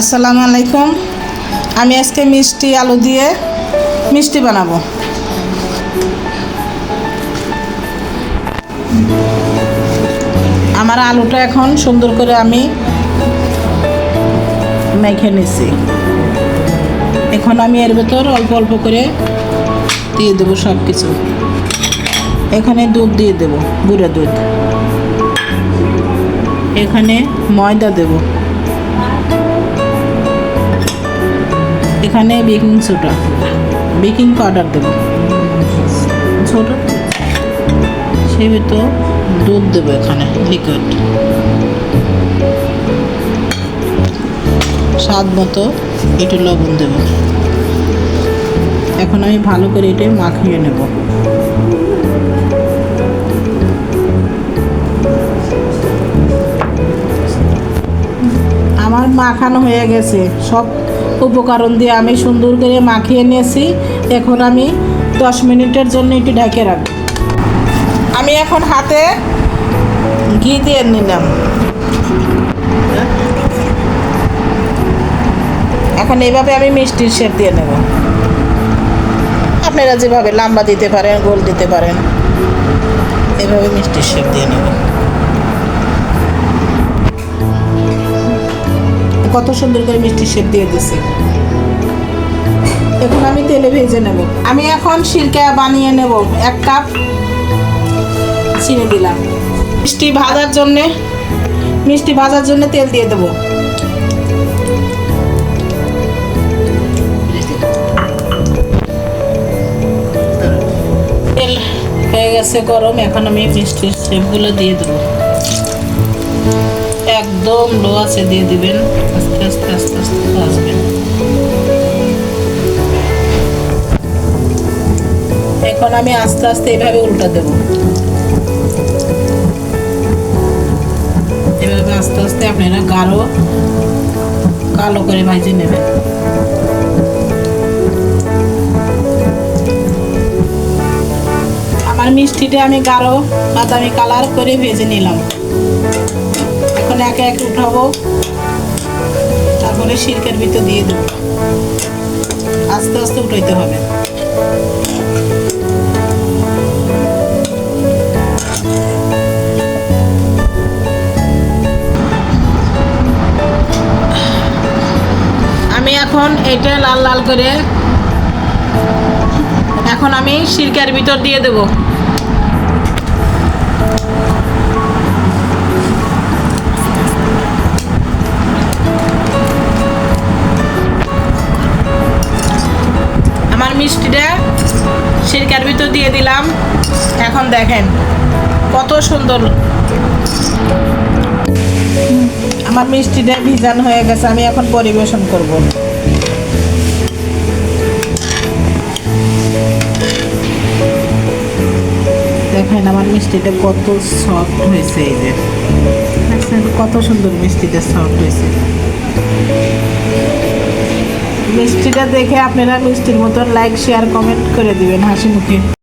আসসালামু আলাইকুম। আমি আজকে মিষ্টি আলু দিয়ে মিষ্টি বানাবো। আমার আলুটা এখন সুন্দর করে আমি মেখে নিছি এখন আমি এর ভেতর অল্প অল্প করে দিয়ে দেবো সব কিছু এখানে দুধ দিয়ে দেবো, গুঁড়া দুধ। এখানে ময়দা দেবো। এখানে বেকিং সোডা বেকিং পাউডার দেব। ছোট সে তো দুধ দেবো এখানে লিকুইড স্বাদ মতো একটু লবণ দেব। এখন আমি ভালো করে এটা মাখিয়ে নেব। আমার মাখানো হয়ে গেছে সব উপকরণ দিয়ে আমি সুন্দর করে মাখিয়ে নিয়েছি। এখন আমি দশ মিনিটের জন্য একটু ঢেকে রাখব। আমি এখন হাতে ঘি দিয়ে নিলাম। এখন এইভাবে আমি মিষ্টির শেপ দিয়ে নেব। আপনারা যেভাবে লম্বা দিতে পারেন, গোল দিতে পারেন, এভাবে মিষ্টির শেপ দিয়ে নেব কত সুন্দর করে মিষ্টি শেপ দিয়ে দিছি। এখন আমি তেলে ভেজে নেব। আমি এখন সিরকা বানিয়ে নেব। এক কাপ চিনি দিলাম। মিষ্টি ভাজার জন্যে, মিষ্টি ভাজার জন্য তেল দিয়ে দেবো। তেল হয়ে গেছে গরম। এখন আমি মিষ্টির শেপগুলো দিয়ে দেবো। একদম লো আছে, দিয়ে দিবেন। আস্তে আস্তে আস্তে আস্তে ভাজবেন এখন আমি আস্তে আস্তে এভাবে উল্টা দেব। এভাবে আস্তে আস্তে আপনারা গাঢ়, কালো করে ভাজে নেবেন। আমার মিষ্টিটা আমি গাঢ় বাদামি কালার করে ভেজে নিলাম। এখন একে একে উঠাবো। তারপরে সিরকের ভিতর দিয়ে দেবো। আস্তে আস্তে উঠাইতে হবে। আমি এখন এটা লাল লাল করে এখন আমি সিরকার ভিতর দিয়ে দেবো। আমার মিষ্টিটা সিরকার ভিতর দিয়ে দিলাম। এখন দেখেন কত সুন্দর। আমার মিষ্টিটা ভিজান হয়ে গেছে, আমি এখন পরিবেশন করব। দেখেন আমার মিষ্টিটা কত সফট হয়েছে এই যে। কত সুন্দর মিষ্টিটা সফট হয়েছে। মিষ্টিটা দেখে আপনারা মিষ্টির মতন লাইক শেয়ার কমেন্ট করে দিবেন হাসি মুখে